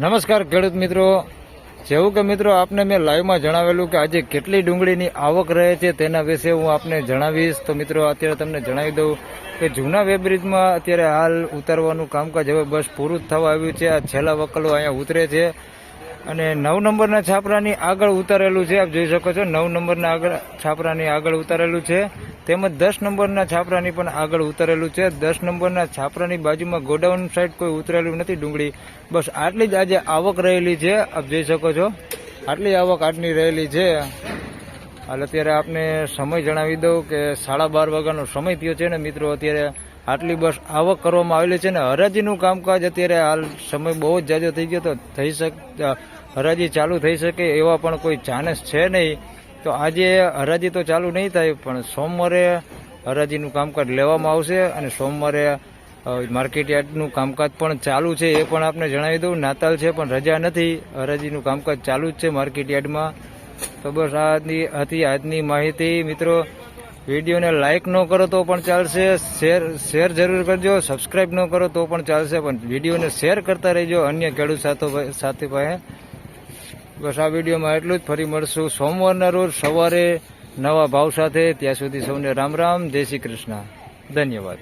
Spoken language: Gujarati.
નમસ્કાર ખેડૂત મિત્રો. જેવું કે મિત્રો આપને મેં લાઈવમાં જણાવેલું કે આજે કેટલી ડુંગળીની આવક રહે છે તેના વિશે હું આપને જણાવીશ. તો મિત્રો, અત્યારે તમને જણાવી દઉં કે જૂના વેબ્રિજમાં અત્યારે હાલ ઉતારવાનું કામકાજ હવે બસ પૂરું થવા આવ્યું છે. આ છેલ્લા વકલો અહીંયા ઉતરે છે. અને નવ નંબરના છાપરાની આગળ ઉતારેલું છે. આપ જોઈ શકો છો નવ નંબરના આગળ છાપરાની આગળ ઉતારેલું છે. તેમજ દસ નંબરના છાપરાની પણ આગળ ઉતરેલું છે. દસ નંબરના છાપરાની બાજુમાં ગોડાઉન સાઈડ કોઈ ઉતરેલું નથી ડુંગળી. બસ આટલી જ આજે આવક રહેલી છે. આપ જોઈ શકો છો. આટલી આવક આજની રહેલી છે. હાલ અત્યારે આપને સમય જણાવી દઉં કે સાડા બાર વાગ્યાનો સમય થયો છે ને મિત્રો, અત્યારે આટલી બસ આવક કરવામાં આવેલી છે ને હરાજીનું કામકાજ અત્યારે હાલ સમય બહુ જ જાજો થઈ ગયો તો થઈ શક હરાજી ચાલુ થઈ શકે એવા પણ કોઈ ચાન્સ છે નહીં. તો આજે હરાજી તો ચાલુ નહીં થાય, પણ સોમવારે હરાજીનું કામકાજ લેવામાં આવશે અને સોમવારે માર્કેટયાર્ડનું માર્કેટ યાર્ડનું કામકાજ પણ ચાલુ છે એ પણ આપને જણાવી દઉં. નાતાલ છે પણ રજા નથી. હરાજીનું કામકાજ ચાલુ જ છે માર્કેટ યાર્ડમાં તો બસ આજની હતી આજની માહિતી. મિત્રો, વિડીયોને લાઇક ન કરો તો પણ ચાલશે. શેર શેર જરૂર કરજો. સબસ્ક્રાઇબ ન કરો તો પણ ચાલશે. પણ વિડીયોને શેર કરતા રહેજો અન્ય ખેડૂત સાથો, સાથી પાસે. બસ આ વિડીયોમાં એટલું જ. ફરી મળશું સોમવારના રોજ સવારે નવા ભાવ સાથે. ત્યાં સુધી સૌને રામ રામ. જય શ્રી કૃષ્ણ. ધન્યવાદ.